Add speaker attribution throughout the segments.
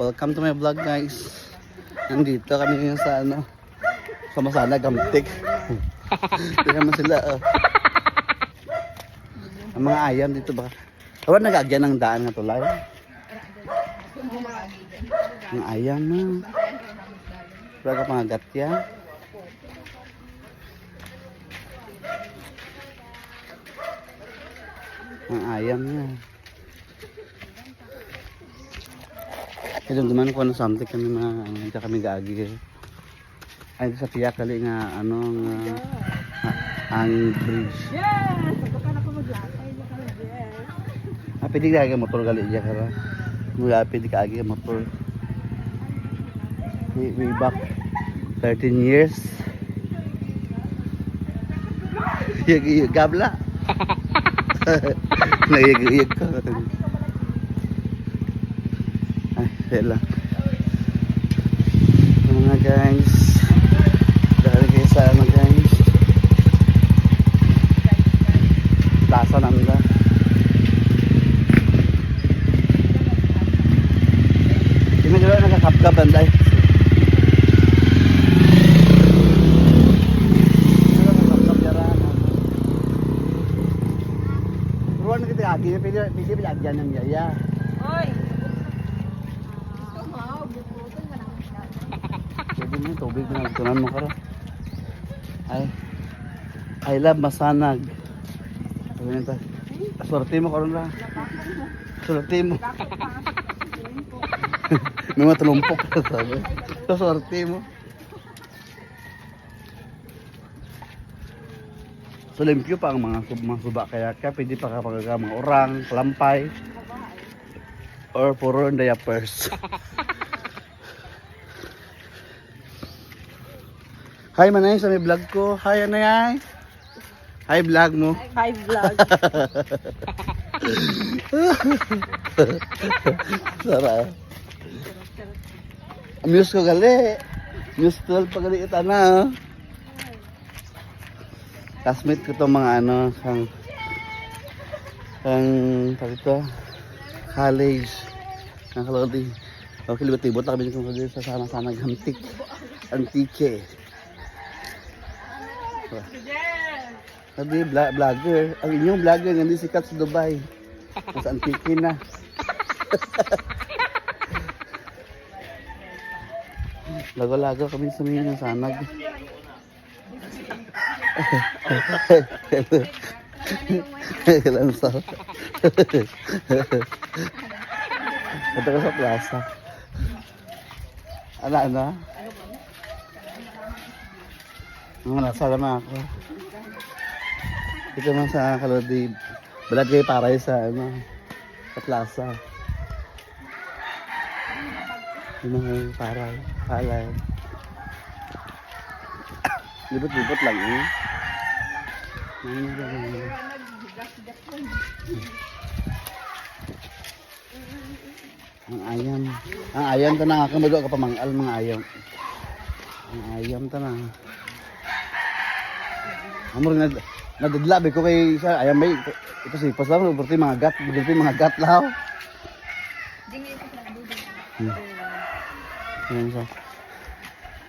Speaker 1: Welcome to my vlog guys. Nandito kami ngayon sa ano, sa Masana Gamtik. Tingnan mo sila oh. Ang mga ayam dito ba? Kawan nagagyan ng daan nga tulay. Ang ayam na. Wala ka pangagat yan. Ang ayam na. Kaya duman ko ano something kami mga ano, hindi kami gaagi. Ay sa tiyak kali nga ano nga ha- ang bridge.
Speaker 2: Yes! Pagka na ko maglakay ka.
Speaker 1: Ah, pwede ka motor gali diya kara. Mula pwede ka agi motor. Way, way back 13 years. Yag yag gabla. Nayag yag ko. Ay, wala. Mga guys. Dahil kayo sa ano guys. Plaza nanda. Sino dito nakakapkap banday? Nakakapkap dyan, ano. Ruwan kita agi, pili pili bilagyan ng yaya.
Speaker 2: Oy! Gusto mo, bukutan ka ng
Speaker 1: Yung tubig na nagtunan mo karo. Ay. I love masanag. Sabi nito. Swerte mo karon ra. Swerte mo. May mga tulumpok sabi. So, mo. So, pa ang mga, sub- mga suba kaya kaya pwede pa kapag ka mga orang, kalampay, or puro diapers. Hi Manay sa may vlog ko. Hi Anay. Hi vlog mo.
Speaker 2: Hi vlog.
Speaker 1: Sara. Amuse ko gali. Amuse 12 pa gali ita na. oh. Classmate ko to mga ano, kang kang tawag ito, college. Ang kalodi. Okay, libot-libot kami sa sana-sana gamtik. Antike. Sabi, vla- vlogger. Ang inyong vlogger hindi sikat sa Dubai. Mas antike na. Lago-lago kami sa mga sanag. Kailan sa... Ito ka sa plaza. Ano, ano? Ang nasa naman ako. Ito man sa Kalodi. Balad kayo para sa ano, sa plaza. Yung mga paray, palay. Libot-libot lang eh. Ano ba yan? Ang ayam. Ang ayam ta na. Kamago ka pamangal mga ayam. Ang ayam ta na. Amor na nadudlabi ko kay sa ayam may ito si pas lang berarti mga gat, berarti mga gat law. Hmm. Yan sa.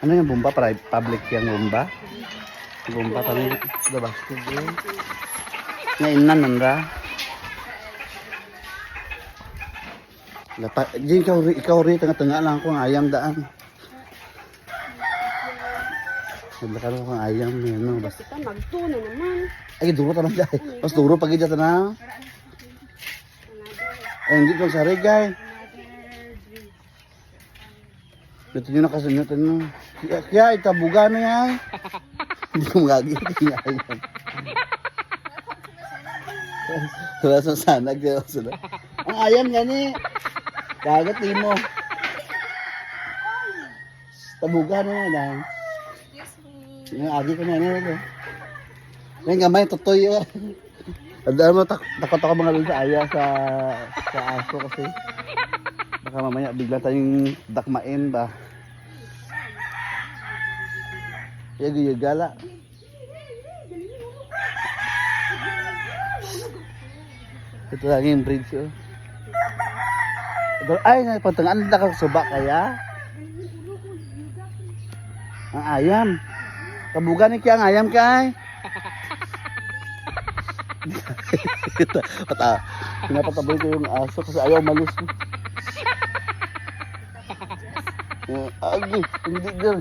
Speaker 1: Ano yung bomba para public yung bomba? Bomba tani da basket din. Nga inan nanda. Lapa, di ikaw ri, ikaw ri tengah-tengah lang ako ang ayam daan. Naglakad ako ang ayam ni ano basta.
Speaker 2: Basta magtuno naman.
Speaker 1: Ay, duro tanong dahil. Mas duro pag ija tanong. Ay, hindi ko sa regay. Dito nyo nakasunod ano. Kaya, kaya itabuga na yan. Hindi ko magagi. Kaya ayam. Wala sa sanag. Kaya sila. Ang ayam yan eh. Kagat mo. Tabuga na yan. ah. Yung agi ko na yan. Ano, yung gamay, tutoy yun. Tandaan mo, tak takot ako mga lul sa sa, sa aso kasi. Baka mamaya bigla tayong dakmain ba. Yago gala. Ito lang yung bridge oh. Ay, napantangan na ka suba kaya? Ang ayam. Kabugan ni kaya ang ayam kay. Pata, pinapataboy ko yung aso kasi ayaw malis. Agi, hindi.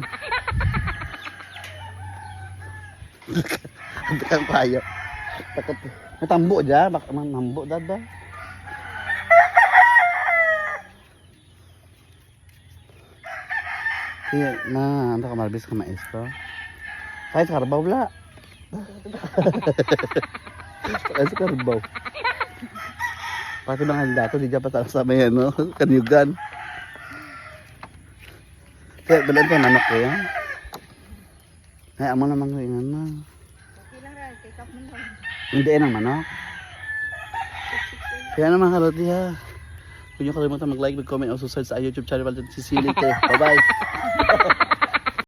Speaker 1: Hindi kang payo. Takot. Natambo dyan. Baka mambo dada. Iya, na, ano ka marbis ka maestro? Kahit karbaw la. Kahit karbaw. Pati mga dato, di dyan pa sa may ano, kanyugan. Kaya balan tayo manok ko yan. Ay, amo naman ko yung ano. Hindi yan ang manok. Kaya naman kaloti ha. Huwag niyo kalimutan mag-like, mag-comment, o subscribe sa YouTube channel. Valentine Sicilite. Bye-bye.